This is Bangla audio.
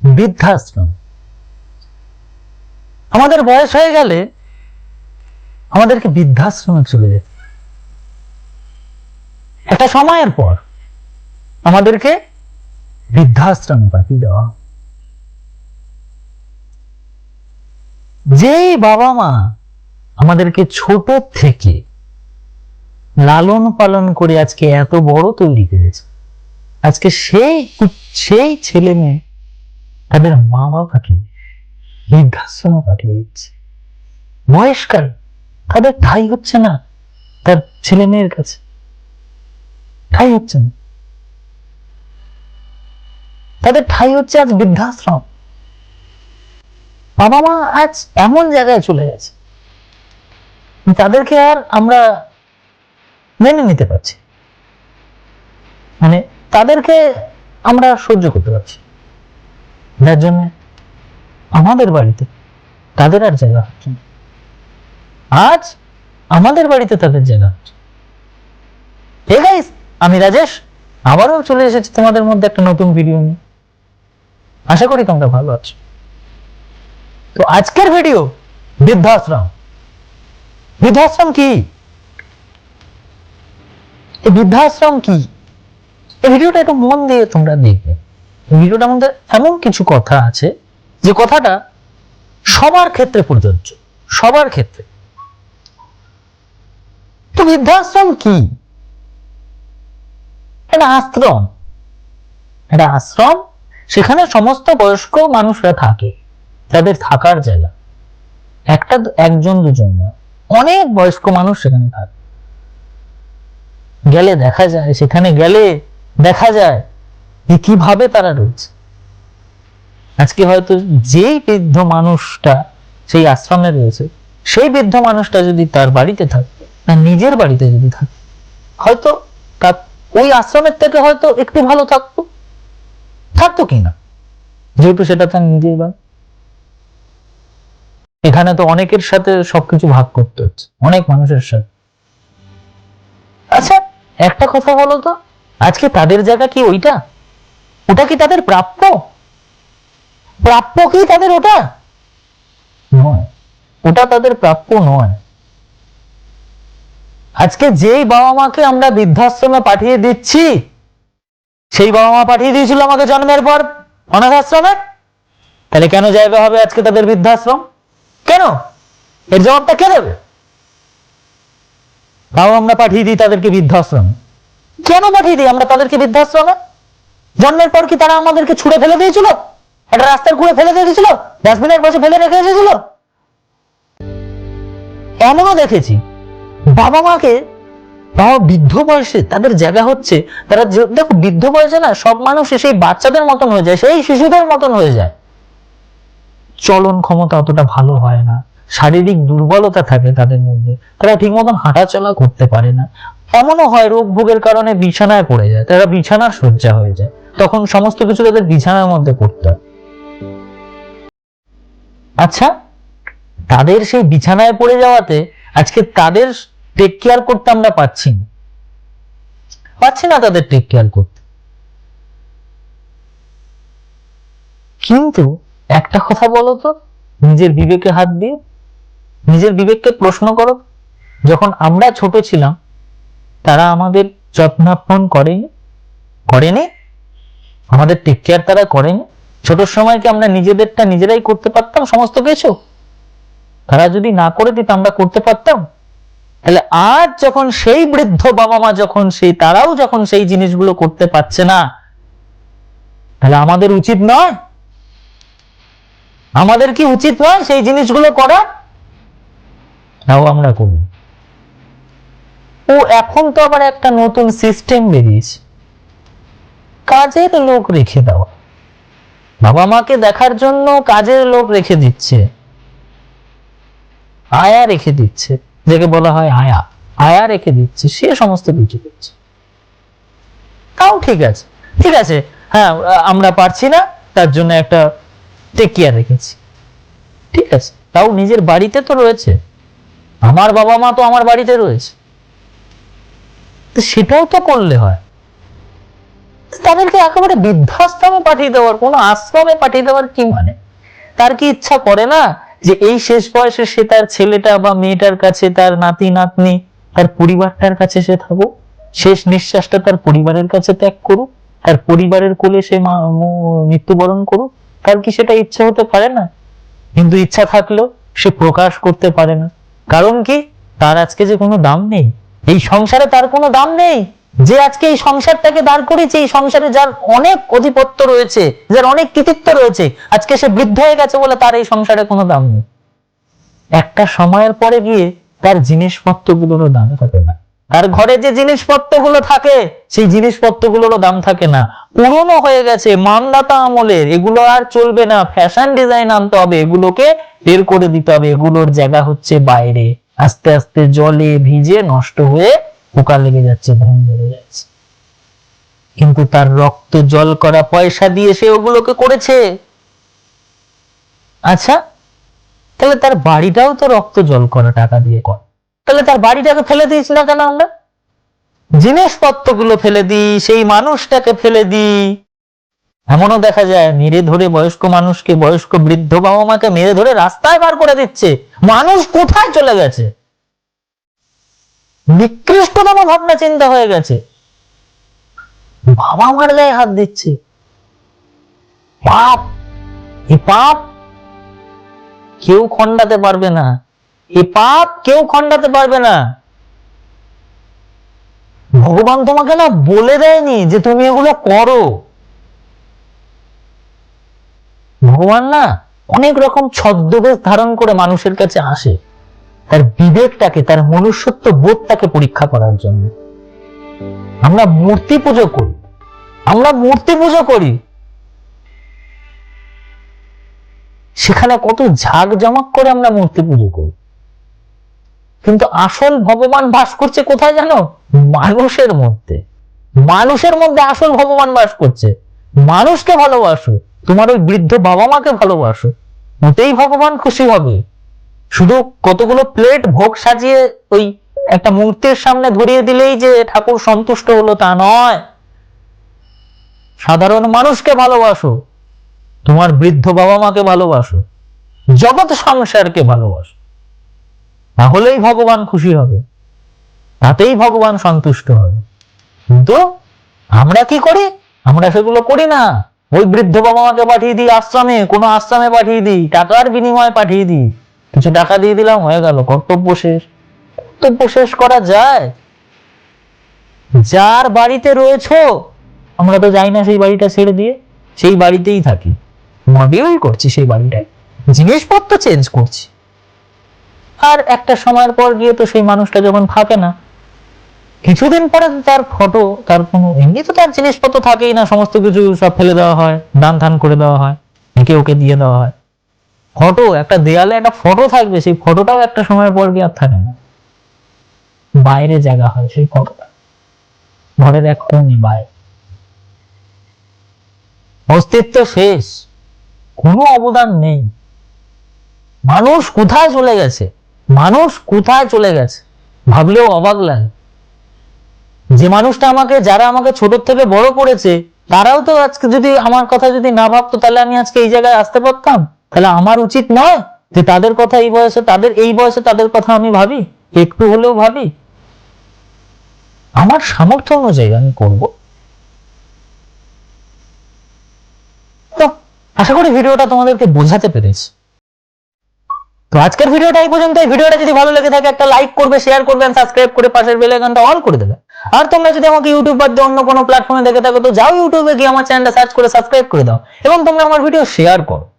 বৃদ্ধাশ্রম। আমাদের বয়স হয়ে গেলে আমাদেরকে বৃদ্ধাশ্রমে চলে যেতে একটা সময়ের পর আমাদেরকে বৃদ্ধাশ্রমে পাঠিয়ে দেওয়া যেই বাবা মা আমাদেরকে ছোট থেকে লালন পালন করে আজকে এত বড় তৈরি করেছে, আজকে সেই সেই ছেলে মেয়ে তাদের মা বাবাকে বৃদ্ধাশ্রমে পাঠিয়ে দিচ্ছে। বয়স্কার তাদের ঠাই হচ্ছে না, তার ছেলে মেয়ের কাছে। ঠাই হচ্ছে না। তাদের ঠাই হচ্ছে আজ বৃদ্ধাশ্রম। বাবা মা আজ এমন জায়গায় চলে গেছে, তাদেরকে আর আমরা মেনে নিতে পারছি মানে তাদেরকে আমরা সহ্য করতে পারছি যার জন্য আমাদের বাড়িতে তাদের আর জায়গা হচ্ছে না। আজ আমাদের বাড়িতে তাদের জায়গা হচ্ছে। গাইস আমি রাজেশ। আবারও চলে এসেছি তোমাদের মধ্যে একটা নতুন ভিডিও নিয়ে। আশা করি তোমরা ভালো আছো। তো আজকের ভিডিও বৃদ্ধাশ্রম। বৃদ্ধাশ্রম কি? এই বৃদ্ধাশ্রম কি? এই ভিডিওটা একটু মন দিয়ে তোমরা দেখবে। ভিডিওটার মধ্যে এমন কিছু কথা আছে যে কথাটা সবার ক্ষেত্রে প্রযোজ্য, সবার ক্ষেত্রে। তো বৃদ্ধাশ্রম কি? এটা আশ্রম। এটা আশ্রম, সেখানে সমস্ত বয়স্ক মানুষরা থাকে তাদের থাকার জায়গা। একটা, একজন, দুজন নয় অনেক বয়স্ক মানুষ সেখানে থাকে। গেলে দেখা যায়, সেখানে গেলে দেখা যায় কীভাবে তারা রয়েছে? আজকে হয়তো যেই বৃদ্ধ মানুষটা সেই আশ্রমে রয়েছে, সেই বৃদ্ধ মানুষটা যদি তার বাড়িতে থাকে না নিজের বাড়িতে যদি থাকে, হয়তো তার ওই আশ্রমের থেকে হয়তো একটু ভালো থাকতো। থাকতো কিনা যেহেতু সেটা তার নিজের বাড়ি। এখানে তো অনেকের সাথে সবকিছু ভাগ করতে হচ্ছে, অনেক মানুষের সাথে। আচ্ছা একটা কথা বলো তো, আজকে তাদের জায়গা কি ওইটা? ওটা কি তাদের প্রাপ্য? প্রাপ্য কি তাদের ওটা? নয়। ওটা তাদের প্রাপ্য নয়। আজকে যেই বাবা মাকে আমরা বৃদ্ধাশ্রমে পাঠিয়ে দিচ্ছি সেই বাবা মা পাঠিয়ে দিয়েছিল আমাকে জন্মের পর অনাথ আশ্রমে তাহলে কেন যাইবে হবে আজকে তাদের বৃদ্ধাশ্রম? কেন? এর জবাবটা কে দেবে? তাও আমরা পাঠিয়ে দিই তাদেরকে বৃদ্ধাশ্রমে। কেন পাঠিয়ে দিই? আমরা তাদেরকে বৃদ্ধাশ্রমে? জন্মের পর কি তারা আমাদেরকে ছুঁড়ে ফেলে দিয়েছিল? একটা রাস্তার কুড়ে ফেলে দিয়ে দিয়েছিল? ডাস্টবিনের পাশে ফেলে রেখে এসেছিল এমনও দেখেছি, বাবা মাকে বাবা বৃদ্ধ বয়সে তাদের জায়গা হচ্ছে, তারা দেখো, বৃদ্ধ বয়সে না সব মানুষ সেই বাচ্চাদের মতন হয়ে যায়, সেই শিশুদের মতন হয়ে যায়। চলন ক্ষমতা অতটা ভালো হয় না, শারীরিক দুর্বলতা থাকে তাদের মধ্যে, তারা ঠিক মতন হাঁটাচলা করতে পারে না। এমনও হয় রোগ ভোগের কারণে বিছানায় পড়ে যায়, তারা বিছানার শয্যা হয়ে যায়। তখন সমস্ত কিছু তাদের বিছানার মধ্যে করতে হয়। আচ্ছা তাদের সেই বিছানায় পড়ে যাওয়াতে আজকে তাদের টেক কেয়ার করতে আমরা পাচ্ছি না। পাচ্ছি না তাদের টেক কেয়ার করতে। কিন্তু একটা কথা বলো তো, নিজের বিবেকে হাত দিয়ে, নিজের বিবেককে প্রশ্ন করো। যখন আমরা ছোট ছিলাম, তারা আমাদের যত্নাপন করেনি? করেনি? আমাদের টেক কেয়ার তারা করেনি। ছোট সময় কি আমরা নিজেদেরটা নিজেরাই করতে পারতাম, সমস্ত কিছু? তারা যদি না করে দিত, আমরা করতে পারতাম? তাহলে আজ যখন সেই বৃদ্ধ বাবা মা যখন সেই, তারাও যখন সেই জিনিসগুলো করতে পারছে না, তাহলে আমাদের উচিত নয়? আমাদের কি উচিত নয় সেই জিনিসগুলো করা? তাও আমরা করি। ও এখন তো আবার একটা নতুন সিস্টেম বেরিয়েছে। কাজের লোক রেখে দেওয়া। বাবা মাকে দেখার জন্য কাজের লোক রেখে দিচ্ছে। আয়া রেখে দিচ্ছে। যাকে বলা হয় আয়া। আয়া রেখে দিচ্ছে। সে সমস্ত কিছু করছে। তাও ঠিক আছে। ঠিক আছে। হ্যাঁ আমরা পারছি না। তার জন্য একটা টেক কেয়ার রেখেছি। ঠিক আছে। তাও নিজের বাড়িতে তো রয়েছে। আমার বাবা মা তো আমার বাড়িতে রয়েছে। সেটাও তো করলে হয়। তাদেরকে একেবারে বৃদ্ধাশ্রমে পাঠিয়ে দেওয়ার, কোনো আশ্রমে পাঠিয়ে দেওয়ার কি মানে? তার কি ইচ্ছা করে না যে এই শেষ বয়সে সে তার ছেলেটা বা মেয়েটার কাছে, তার নাতি, নাতনি, তার পরিবারটার কাছে সে থাকুক? শেষ নিঃশ্বাসটা তার পরিবারের কাছে ত্যাগ করুক? তার পরিবারের কোলে সে মৃত্যুবরণ করুক? তার কি সেটা ইচ্ছা হতে পারে না? কিন্তু ইচ্ছা থাকলেও সে প্রকাশ করতে পারে না। কারণ কি? তার আজকে যে কোনো দাম নেই। এই সংসারে তার কোনো দাম নেই। যে আজকে এই সংসারটাকে দাঁড় করেছে এই সংসারে যার অনেক অধিপত্য রয়েছে, যার অনেক কৃতিত্ব রয়েছে, আজকে সে বৃদ্ধ হয়ে গেছে বলে তার এই সংসারে কোনো দাম নেই। একটা সময়ের পরে গিয়ে তার জিনিসপত্রগুলোরও দাম থাকে না। তার ঘরে যে জিনিসপত্রগুলো থাকে, সেই জিনিসপত্রগুলোরও দাম থাকে না। পুরনো হয়ে গেছে মানদাতা আমলের, এগুলো আর চলবে না। ফ্যাশন ডিজাইন আনতে হবে, এগুলোকে বের করে দিতে হবে। এগুলোর জায়গা হচ্ছে বাইরে। আস্তে আস্তে জলে ভিজে নষ্ট হয়ে পোকা লেগে যাচ্ছে ধন বেড়ে যাচ্ছে। কিন্তু তার রক্ত জল করা পয়সা দিয়ে সে ওগুলোকে করেছে। আচ্ছা তাহলে তার বাড়িটাও তো রক্ত জল করা টাকা দিয়ে কর। তাহলে তার বাড়িটাকে ফেলে দিয়েছ না কেন আমরা? জিনিসপত্রগুলো ফেলে দিই, সেই মানুষটাকে ফেলে দিই। এমনও দেখা যায়, মেরে ধরে বয়স্ক মানুষকে বয়স্ক বৃদ্ধ বাবা মাকে মেরে ধরে রাস্তায় বার করে দিচ্ছে। মানুষ কোথায় চলে গেছে? নিকৃষ্টতম ভাবনা চিন্তা হয়ে গেছে। বাবা মার গায়ে হাত দিচ্ছে। পাপ। এ পাপ কেউ খণ্ডাতে পারবে না। এ পাপ কেউ খণ্ডাতে পারবে না। ভগবান তোমাকে না বলে দেয়নি যে তুমি এগুলো করো। ভগবান না অনেক রকম ছদ্মবেশ ধারণ করে মানুষের কাছে আসে। তার বিবেকটাকে, তার মনুষ্যত্ব বোধটাকে পরীক্ষা করার জন্য। আমরা মূর্তি পুজো করি। আমরা মূর্তি পুজো করি। সেখানে কত ঝাঁক জমক করে আমরা মূর্তি পুজো করি। কিন্তু আসল ভগবান বাস করছে কোথায় জানো? মানুষের মধ্যে। মানুষের মধ্যে আসল ভগবান বাস করছে। মানুষকে ভালোবাসো। তোমার ওই বৃদ্ধ বাবা মাকে ভালোবাসো। ওতেই ভগবান খুশি হবে। শুধু কতগুলো প্লেট ভোগ সাজিয়ে ওই একটা মূর্তির সামনে ধরিয়ে দিলেই যে ঠাকুর সন্তুষ্ট হলো তা নয়। সাধারণ মানুষকে ভালোবাসো, তোমার বৃদ্ধ বাবা মাকে ভালোবাসো, জগৎ সংসারকে ভালোবাসো। তাহলেই ভগবান খুশি হবে, তাতেই ভগবান সন্তুষ্ট হবে। কিন্তু আমরা কি করি? আমরা সেগুলো করি না। ওই বৃদ্ধ বাবা মাকে পাঠিয়ে দিই, আশ্রমে, কোনো আশ্রমে পাঠিয়ে দিই, টাকার বিনিময়ে পাঠিয়ে দিই। কিছু টাকা দিয়ে দিলাম, হয়ে গেল, কর্তব্য শেষ। কর্তব্য শেষ করা যায়। যার বাড়িতে রয়েছো, আমরা তো যাই না সেই বাড়িটা ছেড়ে দিয়ে, সেই বাড়িতেই থাকি। মডিউল করছি সেই বাড়িটায়। জিনিসপত্র চেঞ্জ করছি। আর একটা সময়ের পর গিয়ে তো সেই মানুষটা যখন থাকে না, কিছুদিন পরে তার ফটো তার কোনো, এমনি তো তার জিনিসপত্র থাকেই না, সমস্ত কিছু সব ফেলে দেওয়া হয় দান ধান করে দেওয়া হয়, একে ওকে দিয়ে দেওয়া হয়। ফটো একটা দেয়ালে একটা ফটো থাকবে, সেই ফটোটাও একটা সময়ের পর গিয়ে আর থাকে না। বাইরে জায়গা হয় সেই ফটোটা ঘরের এক কোণে বাইরে। অস্তিত্ব শেষ। কোনো অবদান নেই। মানুষ কোথায় চলে গেছে? মানুষ কোথায় চলে গেছে? ভাবলেও অবাক লাগে। যে মানুষটা আমাকে, যারা আমাকে ছোট থেকে বড় করেছে, তারাও তো আজকে যদি আমার কথা যদি না ভাবতো, তাহলে আমি আজকে এই জায়গায় আসতে পারতাম? তাহলে আমার উচিত না যে তাদের কথা এই বয়সে, তাদের এই বয়সে তাদের কথা আমি ভাবি? একটু হলেও ভাবি? আমার সামর্থ্য অনুযায়ী আমি করব। তো, আশা করি ভিডিওটা তোমাদেরকে বোঝাতে পেরেছি। তো আজকের ভিডিওটা এই পর্যন্ত এই ভিডিওটা যদি ভালো লেগে থাকে, একটা লাইক করবে শেয়ার করবেন সাবস্ক্রাইব করে পাশের বেল আইকনটা অন করে দেবে। আর তোমরা যদি আমাকে ইউটিউব বাদ দিয়ে অন্য কোনো প্ল্যাটফর্মে দেখে থাকো, তো যাও ইউটিউবে গিয়ে আমার চ্যানেলটা সার্চ করে সাবস্ক্রাইব করে দাও। এবং তোমরা আমার ভিডিও শেয়ার করো।